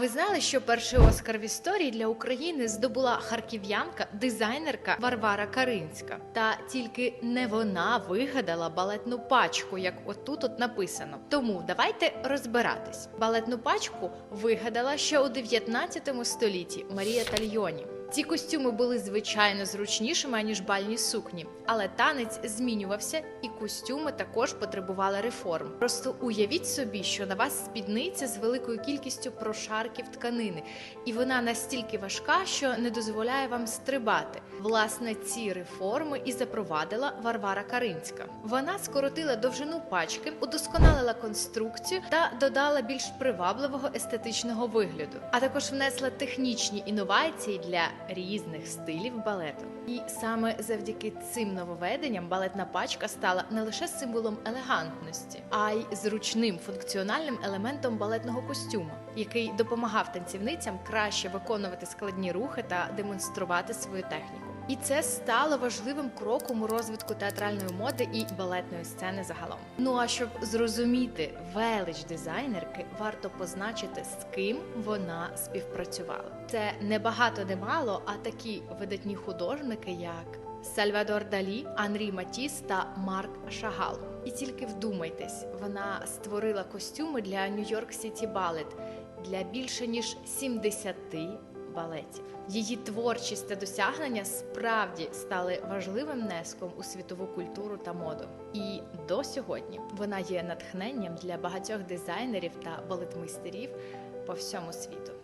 Ви знали, що перший Оскар в історії для України здобула харків'янка, дизайнерка Варвара Каринська. Та тільки не вона вигадала балетну пачку, як отут от написано. Тому давайте розбиратись. Балетну пачку вигадала ще у 19 столітті Марія Тальйоні. Ці костюми були звичайно зручнішими ніж бальні сукні, але танець змінювався, і костюми також потребували реформ. Просто уявіть собі, що на вас спідниця з великою кількістю прошарків тканини, і вона настільки важка, що не дозволяє вам стрибати. Власне, ці реформи і запровадила Варвара Каринська. Вона скоротила довжину пачки, удосконалила конструкцію та додала більш привабливого естетичного вигляду, а також внесла технічні інновації для різних стилів балету. І саме завдяки цим нововведенням балетна пачка стала не лише символом елегантності, а й зручним функціональним елементом балетного костюму, який допомагав танцівницям краще виконувати складні рухи та демонструвати свою техніку. І це стало важливим кроком у розвитку театральної моди і балетної сцени загалом. Ну а щоб зрозуміти велич дизайнерки, варто позначити, з ким вона співпрацювала. Це не багато не мало, а такі видатні художники, як Сальвадор Далі, Анрі Матіс та Марк Шагал. І тільки вдумайтесь, вона створила костюми для Нью-Йорк Сіті Балет для більше ніж 70 балетів. Її творчість та досягнення справді стали важливим внеском у світову культуру та моду. І до сьогодні вона є натхненням для багатьох дизайнерів та балетмистерів по всьому світу.